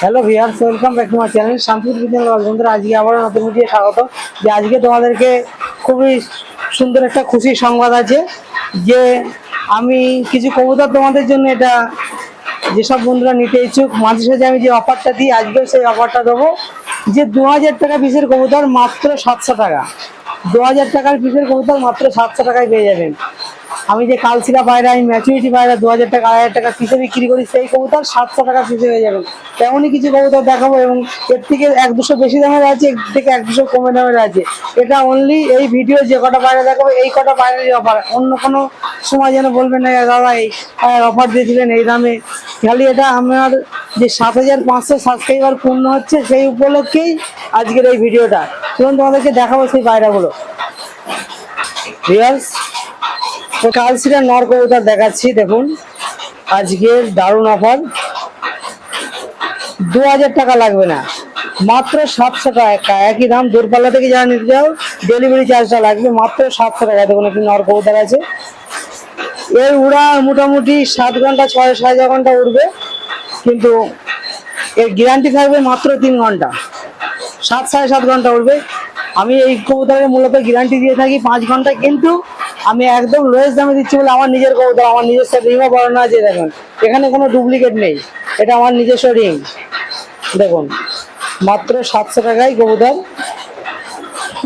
Hello viewers welcome back to my channel Shantipur Bigyan বন্ধুরা, আজকে আবার নতুন ভিডিও স্বাগত। যে আজকে তোমাদেরকে খুবই সুন্দর একটা খুশির সংবাদ আছে, যে আমি কিছু কবুতর তোমাদের জন্য এটা যেসব বন্ধুরা নিতে ইচ্ছুক, মাঝে সাঝে আমি যে অফারটা দিই, আজকেও সেই অফারটা দেবো। যে দু হাজার টাকা পিসের কবুতর মাত্র সাতশো টাকা। দু হাজার টাকার পিসের কবুতর মাত্র সাতশো টাকায় পেয়ে যাবেন। আমি যে কালচিরা পায়রা আমি ম্যাচুরিটি পায়রা, দু হাজার টাকা আড়াই হাজার টাকা পিসে বিক্রি করি, সেই কবুতর সাতশো টাকা পিসে হয়ে যাবেন তেমনই কিছু কবুতর দেখাবো এবং এর থেকে এক দুশো বেশি দামের আছে, এর থেকে এক দুশো কমে দামের আছে। এটা অনলি এই ভিডিও যে কটা পায়রা দেখাবো, এই কটা পায়রারই অফার অন্য কোনো সময় যেন বলবেন না দাদা, এই অফার দিয়েছিলেন এই দামে। খালি এটা আমার যে সাত হাজার পাঁচশো সাবস্ক্রাইবার পূর্ণ হচ্ছে সেই উপলক্ষেই আজকের এই ভিডিওটা। চলুন তোমাদেরকে দেখাবো সেই পায়রাগুলো। রিয়ালস তো কালসিরা নর কবুতর দেখাচ্ছি, দেখুন। আজকের দারুণ অফার দু হাজার টাকা লাগবে না। মাত্র সাতশো টাকা একই দাম। দূরপাল্লা থেকে যারা নিতে যাও ডেলিভারি চার্জটা লাগবে মাত্র সাতশো টাকা। দেখুন, একটি নর কবুতর আছে। এর উড়া মোটামুটি সাত ঘণ্টা, ছয়, সাড়ে ঘণ্টা উড়বে। কিন্তু এর গ্যারান্টি থাকবে মাত্র তিন ঘণ্টা। সাত, সাড়ে সাত ঘণ্টা উঠবে। আমি এই কবুতরের মূলত গ্যারান্টি দিয়ে থাকি পাঁচ ঘণ্টা, কিন্তু আমি একদম লোয়েস্ট দামে দিচ্ছি বলে আমার নিজের কবুতর, আমার নিজস্ব রিংও বর্ণনা আছে দেখুন, এখানে কোনো ডুপ্লিকেট নেই। এটা আমার নিজস্ব রিং। দেখুন, মাত্র সাতশো টাকায় কবুতর।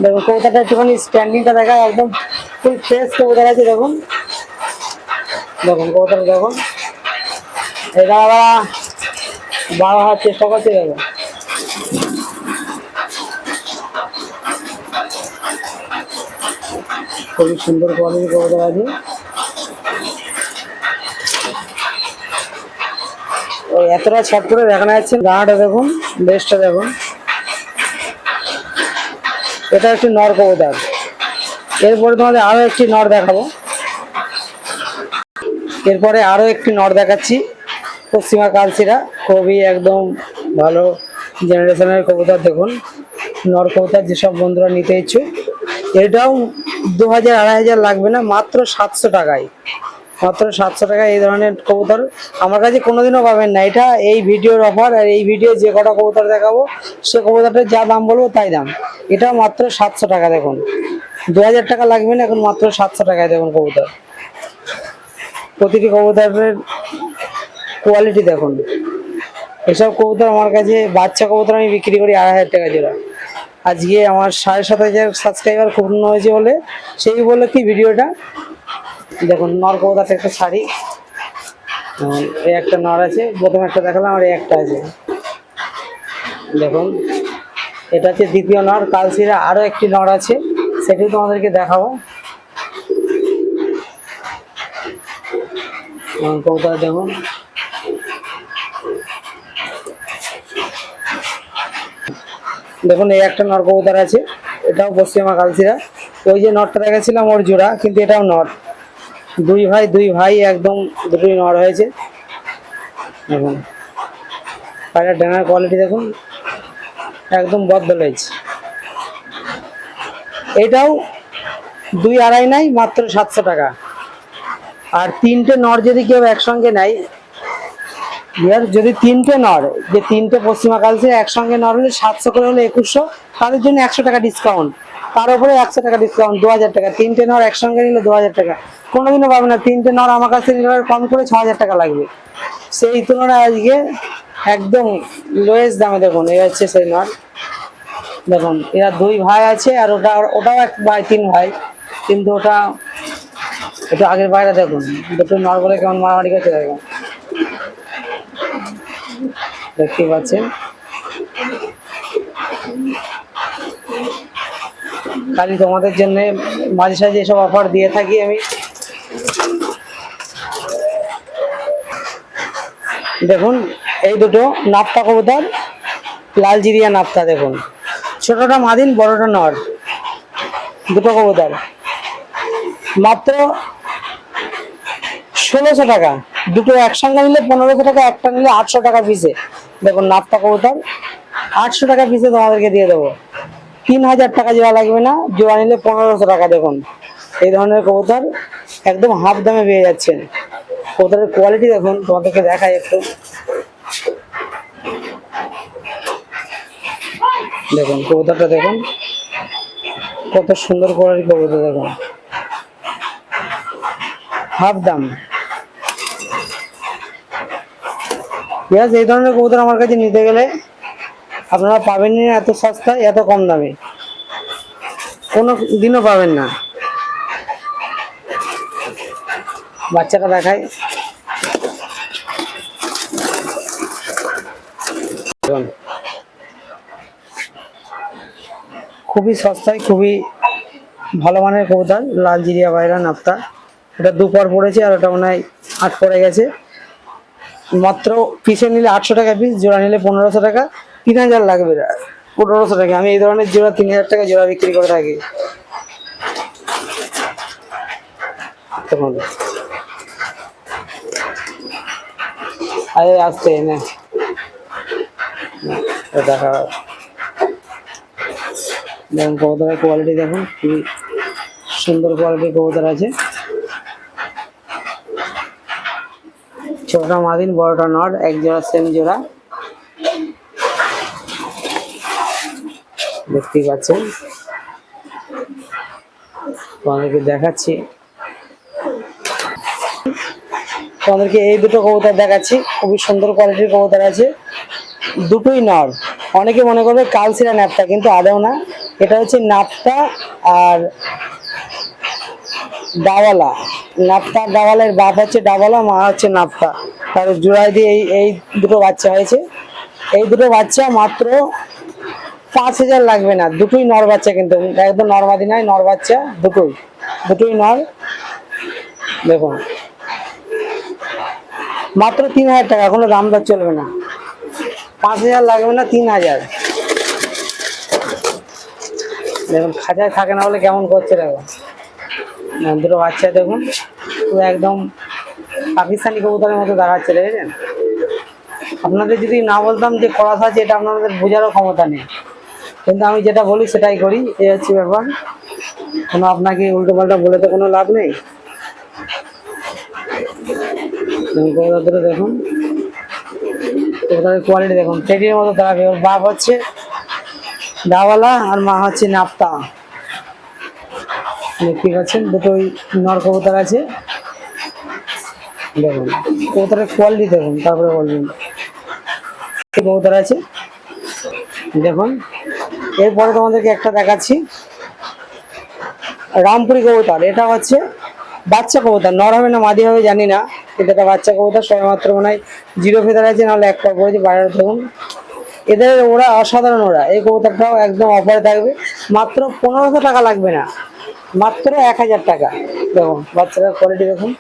দেখুন, কবুতরটা একটুখানি স্ট্যান্ডিংটা দেখায় একদম ফুল ফ্রেশ কবুতর আছে, দেখুন। দেখুন কবুতর দেখুন। এটা আবার হাজার চেষ্টা করছে দেখুন খুবই সুন্দর কোয়ালিটি কবুতর আছে। ওই এতটা ছট করে দেখানো যাচ্ছে গাঁটা দেখুন বেশটা দেখুন। এটা একটি নর কবুতর। এরপরে তোমাদের আরও একটি নর দেখাবো। এরপরে আরও একটি নর দেখাচ্ছি। পশ্চিমা কালচিরা, খুবই একদম ভালো জেনারেশনের কবুতর দেখুন। নর কবুতর যেসব বন্ধুরা নিতে ইচ্ছুক, এটাও দু হাজার আড়াই হাজার লাগবে না, মাত্র সাতশো টাকায়। মাত্র সাতশো টাকায় এই ধরনের কবুতর আমার কাছে কোনোদিনও পাবেন না। এটা এই ভিডিওর অফার আর এই ভিডিও যে কটা কবুতর দেখাবো, সে কবুতরটার যা দাম বলব তাই দাম। এটা মাত্র সাতশো টাকা দেখুন। দু হাজার টাকা লাগবে না, এখন মাত্র সাতশো টাকায় দেখুন কবুতর। প্রতিটি কবুতরের কোয়ালিটি দেখুন। এসব কবুতর আমার কাছে, বাচ্চা কবুতর আমি বিক্রি করি আড়াই হাজার টাকা জোড়া। আজকে আমার সাড়ে সাত হাজার সাবস্ক্রাইবার পূর্ণ হয়েছে বলে, সেই বলে কি ভিডিওটা। দেখুন, নর কবুতরটা একটা শাড়ি। এই একটা নর আছে, প্রথম একটা দেখালাম, আর এই একটা আছে। দেখুন, এটা হচ্ছে দ্বিতীয় নর, কালসিরা আরও একটি নর আছে সেটি তোমাদেরকে দেখাবো। কবুতর দেখুন। দেখুন, এই একটা নর কবুতর আছে, এটাও পশ্চিমা কালচিরা। ওই যে নটটা দেখেছিলাম ওর জোড়া, কিন্তু এটাও নট দুই ভাই দুই ভাই একদম দুটোই নর হয়েছে। দেখুন পায়রার ডানার কোয়ালিটি দেখুন, একদম বদল হয়েছে। এটাও দুই আড়াই নাই, মাত্র সাতশো টাকা। আর তিনটে নর যদি কেউ একসঙ্গে নেয় ইয়ার যদি তিনটে নর, যে তিনটে পশ্চিমা কালচে একসঙ্গে নর হলে সাতশো করে হলে একুশশো, তাদের জন্য একশো টাকা ডিসকাউন্ট তার উপরে একশো টাকা ডিসকাউন্ট দু হাজার টাকা। তিনটে নর একসঙ্গে নিলে দু হাজার টাকা। কোনোদিনও পাবে না, তিনটে নর আমার কাছে নিলে কম করে ছ হাজার টাকা লাগবে। সেই তুলনায় আজকে একদম লোয়েস্ট দামে দেখুন, এই হচ্ছে সেই নর। দেখুন, এরা দুই ভাই আছে আর ওটা, ওটাও এক ভাই, তিন ভাই। কিন্তু ওটা, একটু আগের বাইরে দেখুন, দুটো নর বলে কেমন মারামারি করছে দেখুন। দেখতে পাচ্ছেন। খালি তোমাদের জন্য মাঝে সাঝে এসব অফার দিয়ে থাকি আমি। দেখুন, এই দুটো নাপ্তা কবুতর, লাল জিরিয়া নাপ্তা দেখুন। ছোটটা মাদিন, বড়টা নর। দুটো কবুতর। মাত্র ষোলোশো টাকা। দুটো একসঙ্গে নিলে পনেরোশো টাকা, একটা নিলে আটশো টাকা পিসে দেখুন, নাপ্তা কবুতর। আটশো টাকা পিসে তোমাদেরকে দিয়ে দেবো। তিন হাজার টাকা জোড়া লাগবে না, জোড়া নিলে পনেরোশো টাকা দেখুন। এই ধরনের কবুতর একদম হাফ দামে পেয়ে যাচ্ছেন। কবুতরের কোয়ালিটি দেখুন, তোমাদেরকে দেখাই একটু। দেখুন, কবুতরটা দেখুন। কত সুন্দর কোয়ালিটি কবুতর দেখুন। হাফ দাম। পেঁয়াজ এই ধরনের কবুতর আমার কাছে নিতে গেলে আপনারা পাবেন না, এত সস্তায়, এত কম দামে। কোনো দিনও পাবেন না। বাচ্চাটা দেখায় খুবই সস্তায়, খুবই ভালো মানের কবুতর লাল জিরিয়া বাইরা নাপ্তা। এটা দুপর পড়েছে আর ওটা মনে হয় আট পড়ে গেছে। মাত্র পিসে নিলে আটশো টাকা পিস জোড়া নিলে পনেরোশো টাকা, তিন হাজার লাগবে। পনেরোশো টাকা। আমি এই ধরনের জোড়া, তিন হাজার টাকা জোড়া বিক্রি করে থাকি। দেখুন আরে আসতে দেখা দেখুন, কবুতরের কোয়ালিটি দেখুন খুবই সুন্দর কোয়ালিটির কবুতর আছে। ছোটটা মাদিন, বড়টা নট এক জোড়া সেম জোড়া। দেখতেই পাচ্ছেন। তোমাদেরকে দেখাচ্ছি। তোমাদেরকে এই দুটো কবুতর দেখাচ্ছি। খুবই সুন্দর কোয়ালিটির কবুতর আছে। দুটোই নর। অনেকে মনে করবে কালসিরা ন্যাপটা কিন্তু আদৌ না। এটা হচ্ছে নাপটা আর ডাওয়ালা। আর ডাওয়ালের বাপ হচ্ছে ডাওয়ালা, মা হচ্ছে নাপটা তার জোড়ায় দিয়ে এই এই দুটো বাচ্চা হয়েছে। এই দুটো বাচ্চা মাত্র পাঁচ হাজার লাগবে না। দুটোই নর বাচ্চা কিন্তু। একদম নরমাদি নয় নর বাচ্চা দুটোই। দুটোই নর। দেখুন। মাত্র তিন হাজার টাকা, কোনো দাম দর চলবে না। পাঁচ হাজার লাগবে না, তিন হাজার। দেখুন, খাঁচায় থাকে না বলে কেমন করছে দেখুন। দুটো বাচ্চা দেখুন। একদম পাকিস্তানি কবুতরের মতো দাঁড়াচ্ছে দেখেছেন? আপনাদের যদি না বলতাম যে করাস আছে, এটা আপনাদের বোঝারও ক্ষমতা নেই। কিন্তু আমি যেটা বলি, সেটাই করি, এই হচ্ছে ব্যাপার। কোনো আপনাকে উল্টো পাল্টা বলে তো কোনো লাভ নেই। দেখুন কবুতরটা দেখুন। কবুতরের কোয়ালিটি দেখুন। টেডির মতো দাঁড়াবে ওর বাপ হচ্ছে ডাওয়ালা আর মা হচ্ছে নাপ্তা। দেখতে পাচ্ছেন দুটোই নর কবুতর আছে। দেখুন, কবুতরের কোয়ালিটি দেখুন, তারপরে বলবেন। কবুতর আছে? দেখুন, এরপরে তোমাদেরকে একটা দেখাচ্ছি। রামপুরি কবুতর, এটা হচ্ছে বাচ্চা কবুতর। নর হবে না, মাদি হবে, জানি না। কিন্তু এটা বাচ্চা কবুতর, সবেমাত্র মনে হয় জিরো ফেদার আছে, নাহলে এক পর পড়েছে বাইরে দেখুন। এদের ওরা অসাধারণ ওরা। এই কবুতরটাও একদম অফারে থাকবে। মাত্র পনেরোশো টাকা লাগবে না। মাত্র এক হাজার টাকা। দেখুন, বাচ্চাটার কোয়ালিটি দেখুন।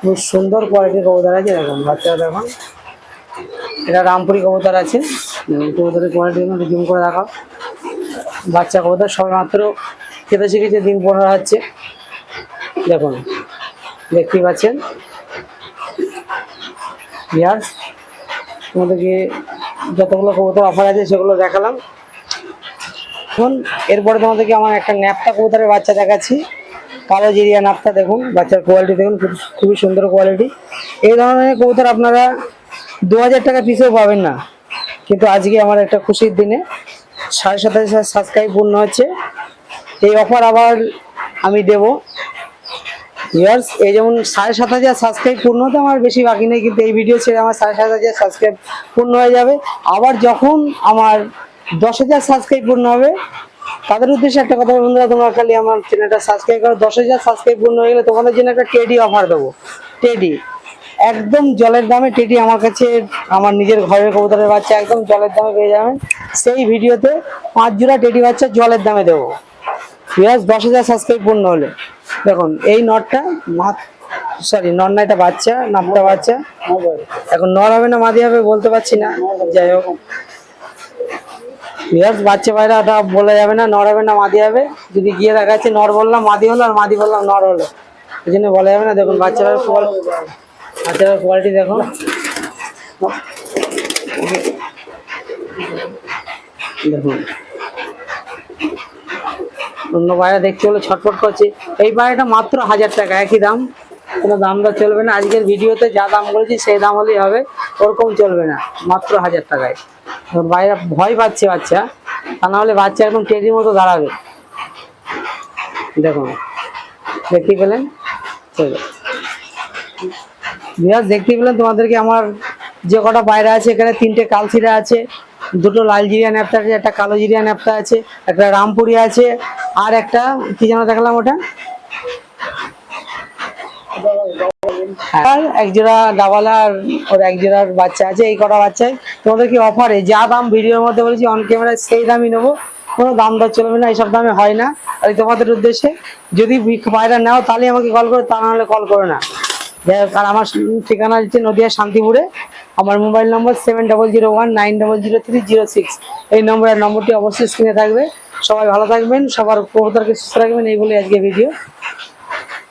খুব সুন্দর কোয়ালিটির কবুতর আছে, দেখুন বাচ্চারা দেখুন। এটা রামপুরি কবুতর আছে। কবুতরের কোয়ালিটি জুম করে দেখাও। বাচ্চা কবুতর সবে মাত্র খেতে শিখেছে দিন পনেরো হচ্ছে দেখুন দেখতেই পাচ্ছেন। ইয়ার্স তোমাদেরকে যতগুলো কবুতর অফার আছে সেগুলো দেখালাম। এখন এরপরে তোমাদেরকে আমার একটা ন্যাপটা কবুতরের বাচ্চা দেখাচ্ছি। কালো জিরিয়া নাপটা দেখুন, বাচ্চার কোয়ালিটি দেখুন, খুব খুবই সুন্দর কোয়ালিটি এই ধরনের কবুতর আপনারা দু হাজার টাকা পিসেও পাবেন না। কিন্তু আজকে আমার একটা খুশির দিনে সাড়ে সাত হাজার সাবস্ক্রাইব পূর্ণ হচ্ছে। এই অফার আবার আমি দেব। ইয়ার্স এই যেমন সাড়ে সাত হাজার সাবস্ক্রাইব পূর্ণ হতে আমার বেশি বাকি নেই, কিন্তু এই ভিডিও ছেড়ে আমার সাড়ে সাত হাজার সাবস্ক্রাইব পূর্ণ হয়ে যাবে। আবার যখন আমার দশ হাজার সাবস্ক্রাইব পূর্ণ হবে। তাদের উদ্দেশ্যে একটা কথা বন্ধুরা তোমরা খালি আমার চ্যানেলটা সাবস্ক্রাইব করো। দশ হাজার সাবস্ক্রাইব পূর্ণ হয়ে গেলে তোমাদের জন্য একটা টেডি অফার দেবো। টেডি একদম জলের দামে টেডি আমার কাছে আমার নিজের ঘরের কবুতরের বাচ্চা একদম জলের দামে পেয়ে যাবেন। সেই ভিডিওতে পাঁচ জোড়া টেডি বাচ্চা জলের দামে দেবো। ইয়াস দশ হাজার সাবস্ক্রাইব পূর্ণ হলে। দেখুন এই নটটা সরি নর না এটা বাচ্চা নামটা বাচ্চা। এখন নর হবে না মাদি হবে বলতে পারছি না। যাই হোক। ইয়াস বাচ্চা বাইরে ওটা বলা যাবে না নর হবে না, মাদি হবে। যদি গিয়ে দেখা যাচ্ছে নর বললাম, মাদি হলো আর মাদি বললাম নর হলো। এই জন্য বলা যাবে না, দেখুন বাচ্চা বাচ্চাটার কোয়ালিটি দেখুন। দেখুন। অন্য বাইরে দেখতে হলে ছটফট করছে। এই বাইরেটা মাত্র হাজার টাকা, একই দাম। কোনো দাম দর চলবে না। আজকের ভিডিওতে যা দাম বলেছি সেই দাম হলেই হবে। ওরকম চলবে না, মাত্র হাজার টাকায়। বাইরে ভয় পাচ্ছে বাচ্চা। তা না হলে বাচ্চা একদম টেডির মতো দাঁড়াবে। দেখুন দেখতে পেলেন? চলো দেখতে পেলেন তোমাদেরকে আমার যে কটা পায়রা আছে, এখানে তিনটে কালসিরা আছে, দুটো লাল জিরিয়া ন্যাপটা আছে, একটা কালো জিরিয়া ন্যাপটা আছে, একটা রামপুরি আছে, আর একটা, কি যেন দেখলাম ওটা? আর এক জোড়া ডাবল আর ওর এক জোড়ার বাচ্চা আছে, এই কটা বাচ্চায় তোমাদেরকে অফারে যা দাম ভিডিওর মধ্যে বলেছি অন ক্যামেরায় সেই দামই নেব। কোনো দাম দর চলবে না এইসব দামে হয় না। আর তোমাদের উদ্দেশ্যে, যদি পায়রা নাও, তাহলে আমাকে কল করো, তা নাহলে কল করো না। আর আমার ঠিকানা হচ্ছে নদিয়া শান্তিপুরে। আমার mobile number seven double zero one nine double zero three zero six এই নম্বরের নম্বরটি অবশ্যই স্ক্রিনে থাকবে। সবাই ভালো থাকবেন, সবার কবুতরকে সুস্থ রাখবেন, এই বলে আজকে ভিডিও